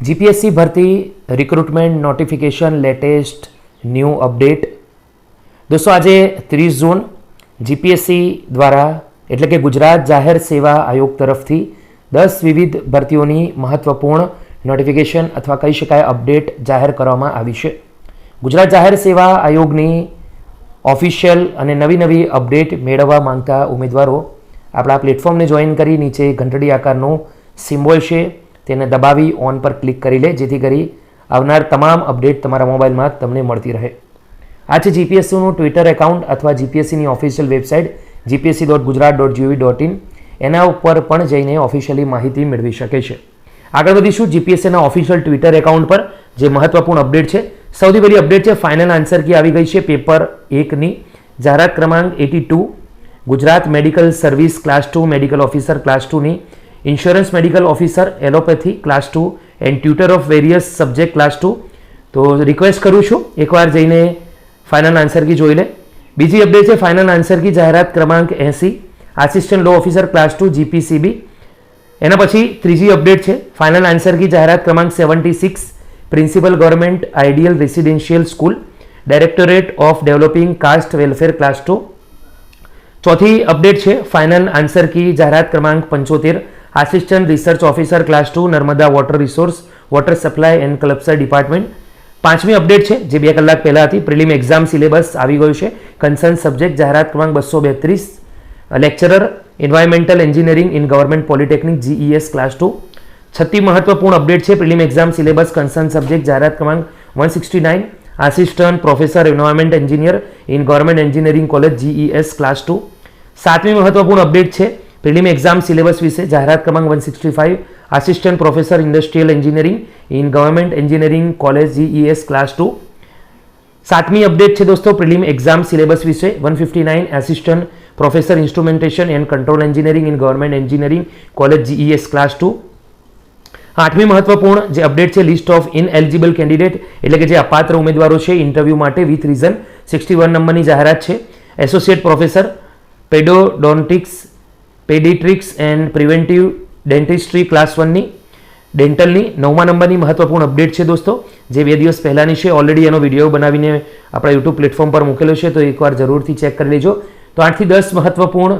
GPSC ભરતી recruitment notification latest new update દોસ્તો, આજે ત્રીસ જૂન જીપીએસસી દ્વારા એટલે કે ગુજરાત જાહેર સેવા આયોગ તરફથી દસ વિવિધ ભરતીઓની મહત્વપૂર્ણ નોટિફિકેશન અથવા કહી શકાય અપડેટ જાહેર કરવામાં આવી છે. ગુજરાત જાહેર સેવા આયોગની ઓફિશિયલ અને નવી નવી અપડેટ મેળવવા માંગતા ઉમેદવારો આપણા પ્લેટફોર્મને જોઈન કરી નીચે ઘંટડી આકારનું સિમ્બોલ છે. તેને દબાવી ઓન પર ક્લિક કરી લે, જેથી કરી આવનાર તમામ અપડેટ તમારા મોબાઈલમાં તમને મળતી રહે. આ છે જીપીએસસીનું ટ્વિટર એકાઉન્ટ અથવા જીપીએસસીની official website GPSC dot Gujarat dot GOV dot in એના ઉપર પણ જઈને ઓફિશિયલી માહિતી મેળવી શકે છે. આગળ વધીશું જીપીએસસીના ઓફિશિયલ ટ્વિટર એકાઉન્ટ પર, જે મહત્વપૂર્ણ અપડેટ છે. સૌથી પહેલી અપડેટ છે ફાઇનલ આન્સર કી આવી ગઈ છે, પેપર એકની. જાહેરાત ક્રમાંક eighty two, Gujarat medical service class two, medical officer class ટુની. Insurance medical officer allopathy class two and tutor of various subject class two તો રિક્વેસ્ટ કરું છું, એકવાર જઈને ફાઇનલ આન્સર કી જોઈ લે. બીજી અપડેટ છે ફાઇનલ આન્સર કી જાહેરાત ક્રમાંક એંસી assistant law officer class two GPCB એના પછી ત્રીજી અપડેટ છે ફાઇનલ આન્સર કી જાહેરાત ક્રમાંક seventy six principal government ideal residential school directorate of developing caste welfare class two ચોથી અપડેટ છે ફાઇનલ આન્સર કી જાહેરાત ક્રમાંક પંચોતેર assistant research officer class two Narmada water resource water supply and Kalpasar department પાંચમી update છે, જે બે કલાક પહેલાં હતી. પ્રિલિમ એક્ઝામ સિલેબસ આવી ગયું છે. કન્સર્ન સબ્જેક્ટ જાહેરાત ક્રમાંક બસો બેત્રીસ. Lecturer environmental engineering in government polytechnic GES class two છઠ્ઠી મહત્વપૂર્ણ અપડેટ છે, prelim exam syllabus concern subject જાહેરાત ક્રમાંક one sixty nine. Assistant professor environment engineer in government engineering college GES class two સાતમી મહત્વપૂર્ણ અપડેટ છે પ્રિલિમ એક્ઝામ સિલેબસ વિશે જાહેરાત ક્રમાંક one sixty five assistant professor industrial engineering in government engineering college GES class two સાતમી update છે દોસ્તો prelim exam syllabus વિશે one fifty nine assistant professor instrumentation and control engineering in government engineering college GES class two આઠમી મહત્વપૂર્ણ જે update છે list of ઇનએલિજિબલ candidate એટલે કે જે અપાત્ર ઉમેદવારો છે ઇન્ટરવ્યૂ માટે વિથ રીઝન સિક્સટી વન નંબરની જાહેરાત છે. Associate professor pedodontics paediatrics and preventive dentistry class વનની, ડેન્ટલની નવમા નંબરની મહત્વપૂર્ણ અપડેટ છે દોસ્તો, જે બે દિવસ પહેલાંની છે. ઓલરેડી એનો વીડિયો બનાવીને આપણા યુટ્યુબ પ્લેટફોર્મ પર મૂકેલો છે, તો એકવાર જરૂરથી ચેક કરી લેજો. તો આઠથી દસ મહત્વપૂર્ણ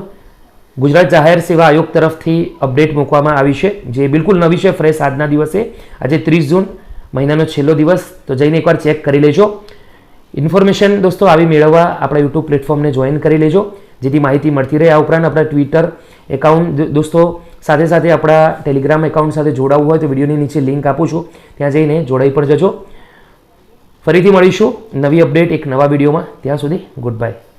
ગુજરાત જાહેર સેવા આયોગ તરફથી અપડેટ મૂકવામાં આવી છે, જે બિલકુલ નવી છે ફ્રેશ આજના દિવસે. આજે ત્રીસ જૂન, મહિનાનો છેલ્લો દિવસ, તો જઈને એકવાર ચેક કરી લેજો. ઇન્ફોર્મેશન દોસ્તો આવી મેળવવા આપણા યુટ્યુબ પ્લેટફોર્મને જોઈન કરી લેજો, જેથી માહિતી મળતી રહે. આ ઉપરાંત આપણા ટ્વિટર એકાઉન્ટ દોસ્તો, સાથે સાથે આપણા ટેલિગ્રામ એકાઉન્ટ સાથે જોડાવવું હોય તો વિડીયોની નીચે લિંક આપું છું. ત્યાં જઈને જોડાઈ પણ જજો. ફરીથી મળીશું નવી અપડેટ એક નવા વિડીયોમાં. ત્યાં સુધી ગુડ બાય